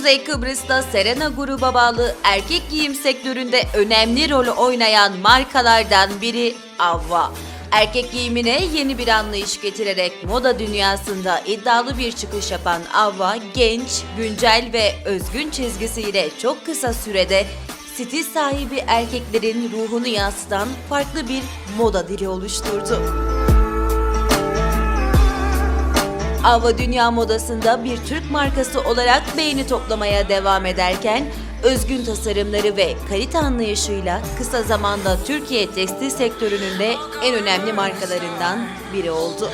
Kuzey Kıbrıs'ta Serena gruba bağlı erkek giyim sektöründe önemli rol oynayan markalardan biri Avva. Erkek giyimine yeni bir anlayış getirerek moda dünyasında iddialı bir çıkış yapan Avva, genç, güncel ve özgün çizgisiyle çok kısa sürede stil sahibi erkeklerin ruhunu yansıtan farklı bir moda dili oluşturdu. Ava dünya modasında bir Türk markası olarak beğeni toplamaya devam ederken özgün tasarımları ve kalite anlayışıyla kısa zamanda Türkiye tekstil sektörünün de en önemli markalarından biri oldu.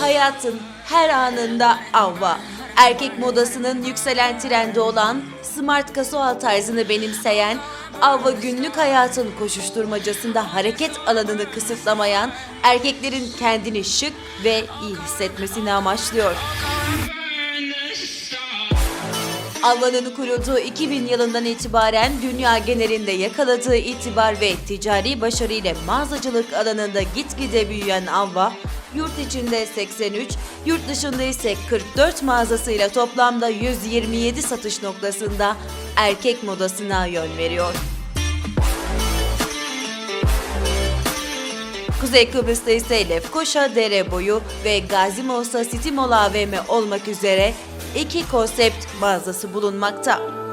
Hayatın her anında Avva. Erkek modasının yükselen trendi olan smart casual tarzını benimseyen, Avva günlük hayatın koşuşturmacasında hareket alanını kısıtlamayan, erkeklerin kendini şık ve iyi hissetmesini amaçlıyor. Avva'nın kurulduğu 2000 yılından itibaren dünya genelinde yakaladığı itibar ve ticari başarıyla mağazacılık alanında gitgide büyüyen Avva, yurt içinde 83, yurt dışında ise 44 mağazasıyla toplamda 127 satış noktasında erkek modasına yön veriyor. Kuzey Kıbrıs'ta ise Lefkoşa Dere Boyu ve Gazi Mosa City Mall AVM olmak üzere iki konsept mağazası bulunmakta.